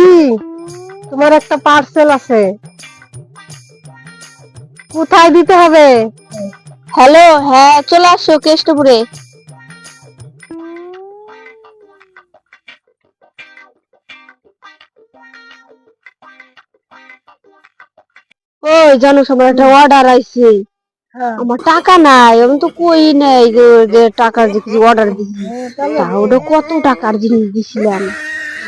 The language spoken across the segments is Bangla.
দিদি তোমার একটা পার্সেল আছে। কোথায় দিতে হবে? হ্যালো হ্যাঁ চলে আসো কেষ্টপুরে ওই জানো সবার একটা অর্ডার আইছে। হ্যাঁ। আমার টাকা নাই আমি তো কই নাই যে টাকার যে কিছু অর্ডার দিছি। তা ওটা কত টাকার জিনিস দিছিলাম?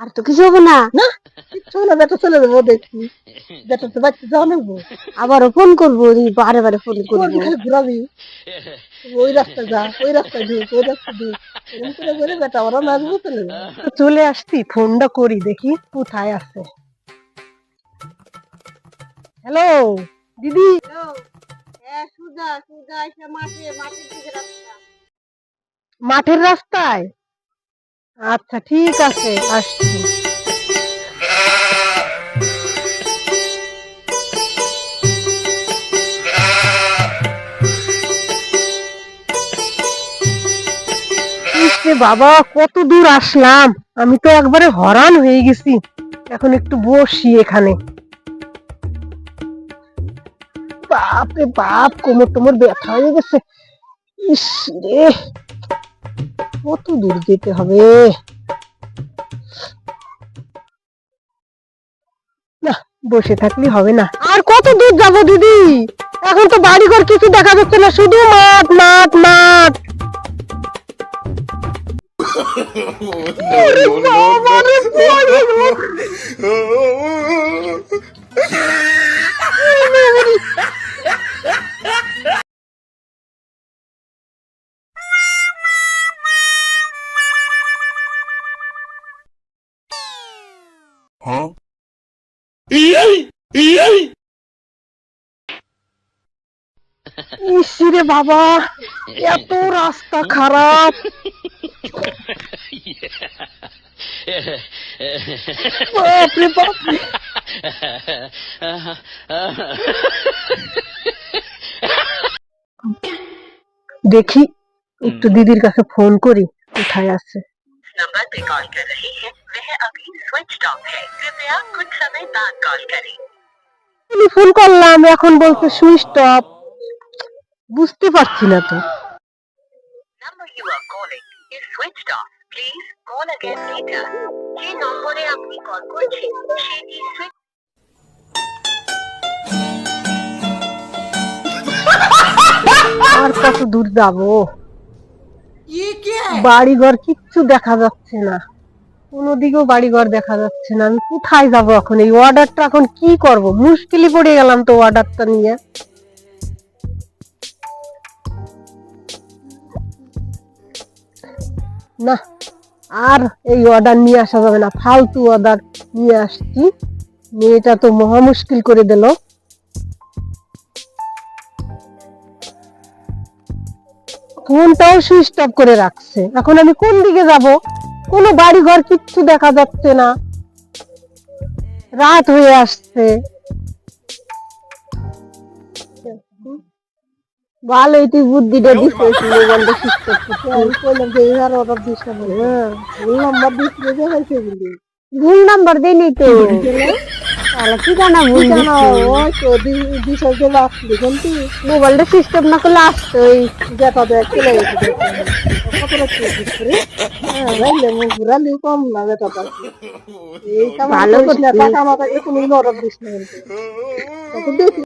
আর তো কিছু হবে না। চলে বেটা চলে যাব দেখছি বেটা তো বাচ্চা যাও নেব আবারও ফোন করব বারে বারে ফোন করব। ঘুরাবি। ওই রাস্তা যা ওই রাস্তায় ঢুক ওই রাস্তা ঢুক। করে করে বেটা ওরা নাচবো চলে চলে আসছি ফোনটা করি দেখি কোথায় আছে। হ্যালো দিদি? মাঠের রাস্তায়? আচ্ছা ঠিক আছে, আসছি। বাবা, কত দূর আসলাম। আমি তো একবারে হরান হয়ে গেছি। এখন একটু বসি এখানে। বাপরে বাপ কোমর টোমর ব্যথা হয়ে গেছে। ইস রে। কত দূর যেতে হবে? না বসে থাকলে হবে না। আর কত দূর যাব দিদি? এখন তো বাড়িঘর কিছু দেখা যাচ্ছে না শুধু মাঠ মাঠ মাঠ। ইসিরে বাবা এত রাস্তা খারাপ। বাপরে বাপ দেখি একটু দিদির কাছে ফোন করি কোথায় আছে? नंबर पे कॉल कर रहे हैं वह अभी स्विच ऑफ है कृपया कुछ समय बाद कॉल करें ফোন করলাম এখন বলছে সুইচ অফ বুঝতে পারছি না তো number you are calling is switched off please call again later যে নম্বরে আপনি কল করছেন সেটি সুইচ আর কত দূর যাব বাড়ি ঘর কিচ্ছু দেখা যাচ্ছে না। কোনো দিকেও বাড়ি দেখা যাচ্ছে না। আমি কোথায় যাব এখন? এই অর্ডারটা এখন কি করব? মুশকিলে পড়ে গেলাম তো অর্ডারটা নিয়ে। না, আর এই অর্ডার নিয়ে আসা যাবে না। ফালতু অর্ডার নিয়ে আসছি। মেয়েটা তো মহা মুশকিল করে দিল। ফোনটাও সুইচ অফ করে রাখছে। এখন আমি কোন দিকে যাব? কোনো বাড়ি ঘর কিচ্ছু দেখা যাচ্ছে না। রাত হয়ে আসছে। ভালোই তুই বুদ্ধিটা দিছিস মোবাইলটা সুইচ করছিস যে এবার অর্ডার দিস না হ্যাঁ ভুল নাম্বার দিস ভুল নাম্বার দেয়নি তো। মোবাইলটা সিস্টেম না করলে আসতোই দেখ চলে গেছে রে হ্যাঁ ঘুরালি কম না বেটা ভালো টাকা মাথা এখন অর্ডার দিস না দেখি